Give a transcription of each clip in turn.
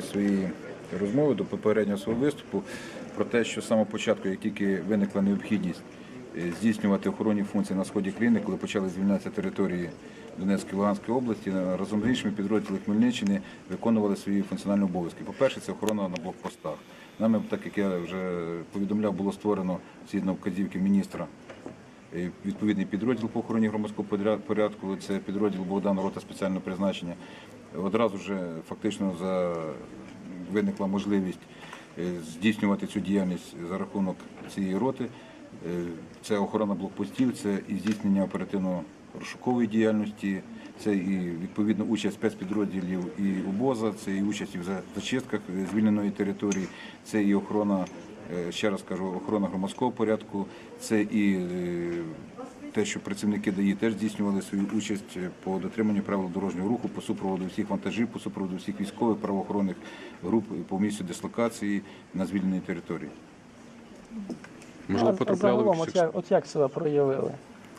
своєї розмови до попереднього свого виступу про те, що з самого початку, як тільки виникла необхідність е, здійснювати охоронні функції на сході країни, коли почали звільнятися території Донецької Луганської області, разом з іншими підрозділами Хмельниччини виконували свої функціональні обов'язки. По-перше, це охорона на блокпостах. Нами, так як я вже повідомляв, було створено згідно вказівки міністра е, відповідний підрозділ по охороні громадського порядку. Це підрозділ Богдан Рота спеціального призначення. Одразу вже фактично за виникла можливість е, здійснювати цю діяльність за рахунок цієї роти. Е, Це охорона блокпостів, це і здійснення оперативно-розшукової діяльності, це і відповідно участь спецпідрозділів і УБОЗа, це і участь в зачистках е, звільненої території, це і охорона, ще раз кажу, охорона громадського порядку, це і те, що працівники ДАІ теж здійснювали свою участь по дотриманню правил дорожнього руху, по супроводу всіх вантажів, по супроводу всіх військових правоохоронних груп по місцю дислокації на звільненій території. Можливо, А- а потрапляли загалом, в от як, от як себе проявили?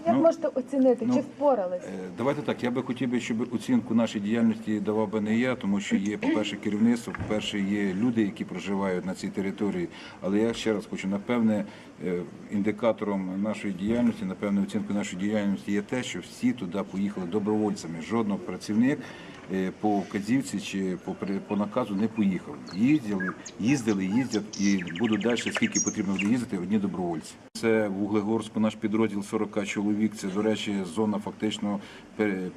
Як Ну, можете оцінити, ну, чи впорались? Е, Давайте так. Я би хотів би, щоб оцінку нашій діяльності давав би не я, тому що є, по-перше, керівництво, по-перше, є люди, які проживають на цій території. Але я ще раз хочу, напевне, е, індикатором нашої діяльності, напевне, оцінкою нашої діяльності є те, що всі туди поїхали добровольцями. Жодного працівник е, по вказівці чи по, по наказу не поїхав. Їздили, їздили, їздять і будуть далі, скільки потрібно буде їздити, одні добровольці. Це в Углегорську наш підрозділ 40 чоловік. Це, до речі, зона фактично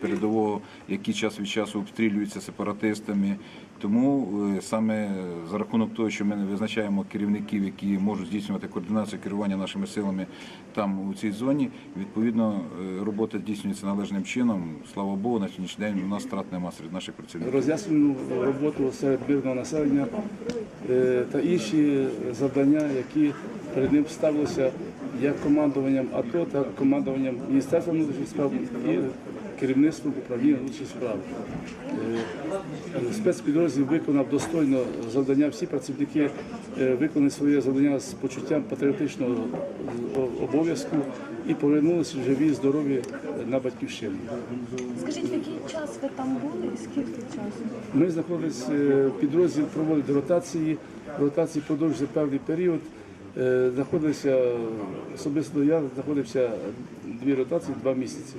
передового, який час від часу обстрілюється сепаратистами. Тому е, саме за рахунок того, що ми визначаємо керівників, які можуть здійснювати координацію керування нашими силами там у цій зоні, відповідно е, робота здійснюється належним чином. Слава Богу, на сьогоднішній день у нас страт нема серед наших працівників. роз'яснену роботу серед мирного населення е, та інші завдання, які перед ним ставилися як командуванням АТО, так і командуванням Міністерства внутрішніх справ і керівництвом управління внутрішніх справ. Е, Спецпідрозділ виконав достойно завдання. Всі працівники е, виконали своє завдання з почуттям патріотичного обов'язку і повернулися живі, здорові на батьківщину. Скажіть, в який час ви там були і скільки часу? Ми знаходились, е, підрозділ проводить ротації, ротації продовжуються певний період. Е, Знаходилися особисто я знаходився дві ротації два місяці.